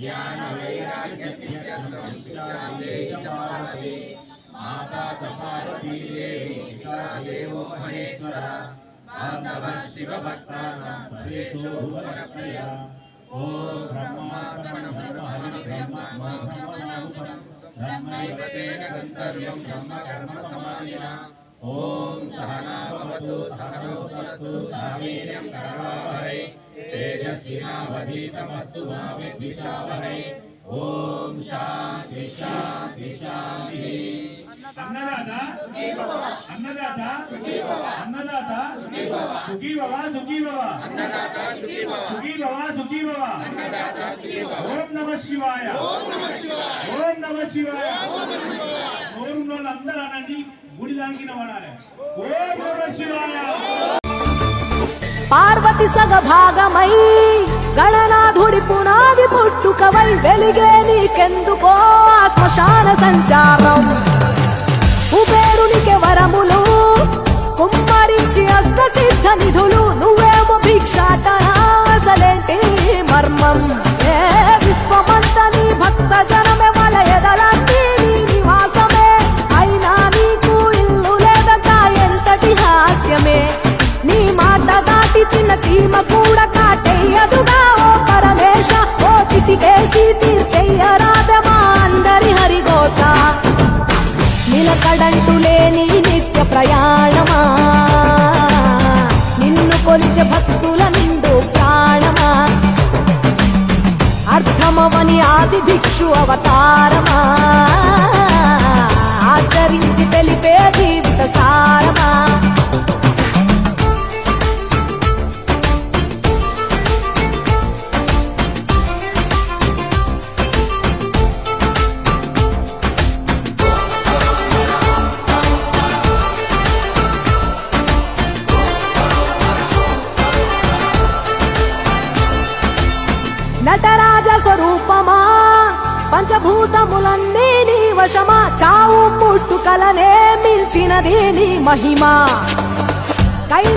ज्ञानवैराग्यसिद्ध्यर्थं भिक्षान्देहि च भारते माता च पार्वती देवी पिता देवो महेश्वरः बान्धवः शिवभक्तानां सर्वेषु भुवनप्रिय ॐ ब्रह्मार्पणं ब्रह्मणि ब्रह्मणं ब्रह्मैव तेन गन्तव्यं ब्रह्मकर्म समाधिना ॐ सहना भवतु सहनो भवतु सावीर्यं करवावहै तेजस्विनावधीतमस्तु मा विद्विषावहै ॐ शान्ति शान्ति शान्तिः అన్నదాత అన్నదాత అన్నదాత సుఖీ భవ సుఖీ భవ సుఖీ భవ సుఖీ భవ ఓం నమ శివాయ ఓం నమ శివాయ ఓం వాళ్ళందరూ అనండి గుడి దానికి వాడాలి ఓం నమ శివాయ పార్వతి సగ భాగమై గణనాథుడి పునాది పుట్టుకవై వెలిగే నీకెందుకో శ్మశాన సంచారం. కుబేరునికి వరములు కుమ్మరించి అష్ట సిద్ధ నిధులు పంచభూతములన్నీ నీ వశమా? చావు పుట్టుకలనే మించినది నీ మహిమా. కై